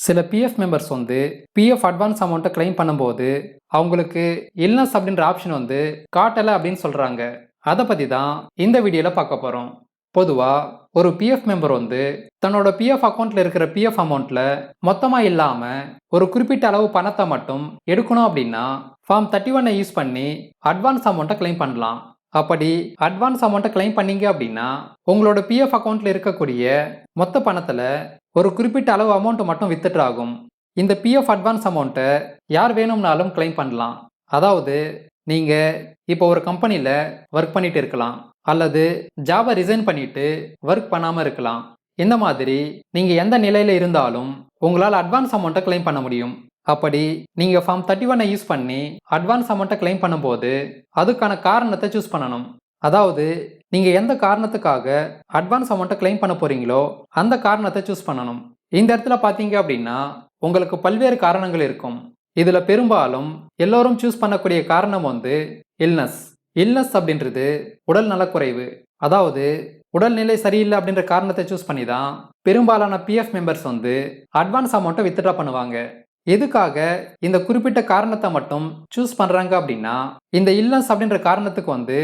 சில PF members வந்து PF advance அமௌண்ட்டை கிளைம் பண்ணும்போது அவங்களுக்கு இல்னஸ் அப்படின்ற ஆப்ஷன் வந்து காட்டலை அப்படின்னு சொல்கிறாங்க அதை பற்றி தான் இந்த வீடியோவில் பார்க்க போகிறோம் பொதுவாக ஒரு பிஎஃப் மெம்பர் வந்து தன்னோட பிஎஃப் அக்கௌண்ட்டில் இருக்கிற பிஎஃப் அமௌண்ட்டில் மொத்தமாக இல்லாமல் ஒரு குறிப்பிட்ட அளவு பணத்தை மட்டும் எடுக்கணும் அப்படின்னா ஃபார்ம் தேர்ட்டி ஒன்னை யூஸ் பண்ணி அட்வான்ஸ் அமௌண்ட்டை கிளைம் பண்ணலாம். அப்படி அட்வான்ஸ் அமௌண்ட்டை கிளைம் பண்ணீங்க அப்படின்னா உங்களோட பிஎஃப் அக்கௌண்ட்டில் இருக்கக்கூடிய மொத்த பணத்தில் ஒரு குறிப்பிட்ட அளவு அமௌண்ட் மட்டும் வித்துட்டு ஆகும் இந்த பிஎஃப் அட்வான்ஸ் அமௌண்ட்டை யார் வேணும்னாலும் கிளைம் பண்ணலாம். அதாவது நீங்கள் இப்போ ஒரு கம்பெனியில் ஒர்க் பண்ணிட்டு இருக்கலாம். அல்லது ஜாபை ரிசைன் பண்ணிட்டு ஒர்க் பண்ணாமல் இருக்கலாம். இந்த மாதிரி நீங்கள் எந்த நிலையில் இருந்தாலும் உங்களால் அட்வான்ஸ் அமௌண்ட்டை கிளைம் பண்ண முடியும். அப்படி நீங்கள் ஃபார்ம் தேர்ட்டி ஒன்னை யூஸ் பண்ணி அட்வான்ஸ் அமௌண்ட்டை கிளைம் பண்ணும்போது அதுக்கான காரணத்தை சூஸ் பண்ணணும். அதாவது நீங்கள் எந்த காரணத்துக்காக அட்வான்ஸ் அமௌண்ட்டை கிளைம் பண்ண போகிறீங்களோ அந்த காரணத்தை சூஸ் பண்ணணும். இந்த இடத்துல பார்த்தீங்க அப்படின்னா உங்களுக்கு பல்வேறு காரணங்கள் இருக்கும். இதில் பெரும்பாலும் எல்லோரும் சூஸ் பண்ணக்கூடிய காரணம் வந்து இல்னஸ் இல்னஸ் அப்படின்றது உடல் நலக்குறைவு. அதாவது உடல்நிலை சரியில்லை அப்படின்ற காரணத்தை சூஸ் பண்ணி தான் பெரும்பாலான பிஎஃப் மெம்பர்ஸ் வந்து அட்வான்ஸ் அமௌண்ட்டை வித்ட்ரா பண்ணுவாங்க. எதுக்காக இந்த குறிப்பிட்ட காரணத்தை மட்டும் சூஸ் பண்ணுறாங்க அப்படின்னா இந்த இல்லம்ஸ் அப்படின்ற காரணத்துக்கு வந்து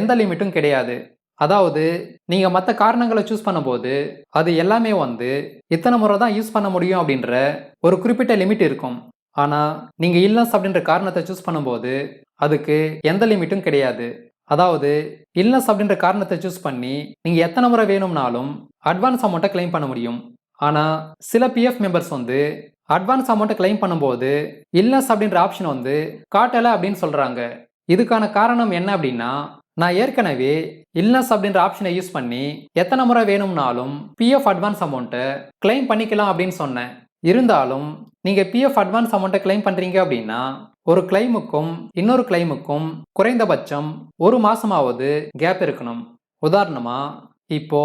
எந்த லிமிட்டும் கிடையாது. அதாவது நீங்கள் மற்ற காரணங்களை சூஸ் பண்ணும்போது அது எல்லாமே வந்து இத்தனை முறை தான் யூஸ் பண்ண முடியும் அப்படின்ற ஒரு குறிப்பிட்ட லிமிட் இருக்கும். ஆனால் நீங்கள் இல்லம்ஸ் அப்படின்ற காரணத்தை சூஸ் பண்ணும்போது அதுக்கு எந்த லிமிட்டும் கிடையாது. அதாவது இல்லஸ் அப்படின்ற காரணத்தை சூஸ் பண்ணி நீங்கள் எத்தனை முறை வேணும்னாலும் அட்வான்ஸ் அமௌண்ட்டை கிளைம் பண்ண முடியும். ஆனால் சில பிஎஃப் மெம்பர்ஸ் வந்து அட்வான்ஸ் அமௌண்ட்டை கிளைம் பண்ணும்போது இல்லஸ் அப்படின்ற ஆப்ஷன் வந்து காட்டலை அப்படின்னு சொல்கிறாங்க இதுக்கான காரணம் என்ன அப்படின்னா நான் ஏற்கனவே இல்லஸ் அப்படின்ற ஆப்ஷனை யூஸ் பண்ணி எத்தனை முறை வேணும்னாலும் பிஎஃப் அட்வான்ஸ் அமௌண்ட்டை கிளைம் பண்ணிக்கலாம் அப்படின்னு சொன்னேன். இருந்தாலும் நீங்கள் பிஎஃப் அட்வான்ஸ் அமௌண்ட்டை கிளைம் பண்ணுறீங்க அப்படின்னா ஒரு கிளைமுக்கும் இன்னொரு கிளைமுக்கும் குறைந்தபட்சம் ஒரு மாதமாவது கேப் இருக்கணும். உதாரணமாக இப்போ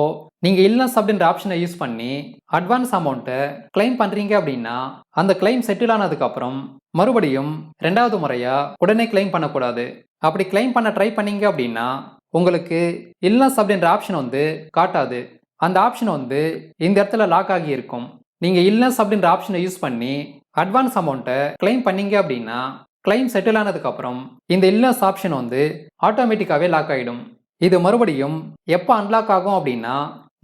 நீங்க இல்லஸ் அப்படின்ற ஆப்ஷனை யூஸ் பண்ணி அட்வான்ஸ் அமௌண்ட்டை கிளைம் பண்றீங்க அப்படின்னா அந்த கிளைம் செட்டில் ஆனதுக்கு அப்புறம் மறுபடியும் ரெண்டாவது முறையா உடனே கிளைம் பண்ணக்கூடாது. அப்படி கிளைம் பண்ண ட்ரை பண்ணீங்க அப்படின்னா உங்களுக்கு இல்லஸ் அப்படின்ற ஆப்ஷன் வந்து காட்டாது. அந்த ஆப்ஷன் வந்து இந்த இடத்துல லாக் ஆகி இருக்கும். நீங்க இல்லஸ் அப்படின்ற ஆப்ஷனை யூஸ் பண்ணி அட்வான்ஸ் அமௌண்ட்டை கிளைம் பண்ணீங்க அப்படின்னா கிளைம் செட்டில் ஆனதுக்கு அப்புறம் இந்த இல்லஸ் ஆப்ஷன் வந்து ஆட்டோமேட்டிக்காவே லாக் ஆகிடும் இது மறுபடியும் எப்போ அன்லாக் ஆகும் அப்படின்னா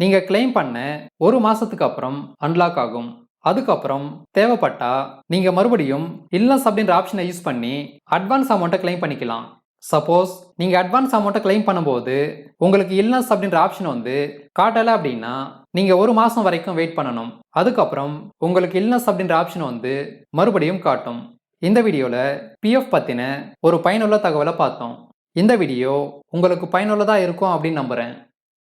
நீங்கள் கிளைம் பண்ண ஒரு மாதத்துக்கு அப்புறம் அன்லாக் ஆகும். அதுக்கப்புறம் தேவைப்பட்டா நீங்கள் மறுபடியும் இல்லஸ் அப்படின்ற ஆப்ஷனை யூஸ் பண்ணி அட்வான்ஸ் அமௌண்ட்டை கிளைம் பண்ணிக்கலாம். சப்போஸ் நீங்கள் அட்வான்ஸ் அமௌண்ட்டை கிளைம் பண்ணும்போது உங்களுக்கு இல்லஸ் அப்படின்ற ஆப்ஷன் வந்து காட்டலை அப்படின்னா நீங்கள் ஒரு மாதம் வரைக்கும் வெயிட் பண்ணணும். அதுக்கப்புறம் உங்களுக்கு இல்லஸ் அப்படின்ற ஆப்ஷன் வந்து மறுபடியும் காட்டும். இந்த வீடியோவில் பிஎஃப் பற்றின ஒரு பயனுள்ள தகவலை பார்த்தோம். இந்த வீடியோ உங்களுக்கு பயனுள்ளதாக இருக்கும் அப்படின்னு நம்புகிறேன்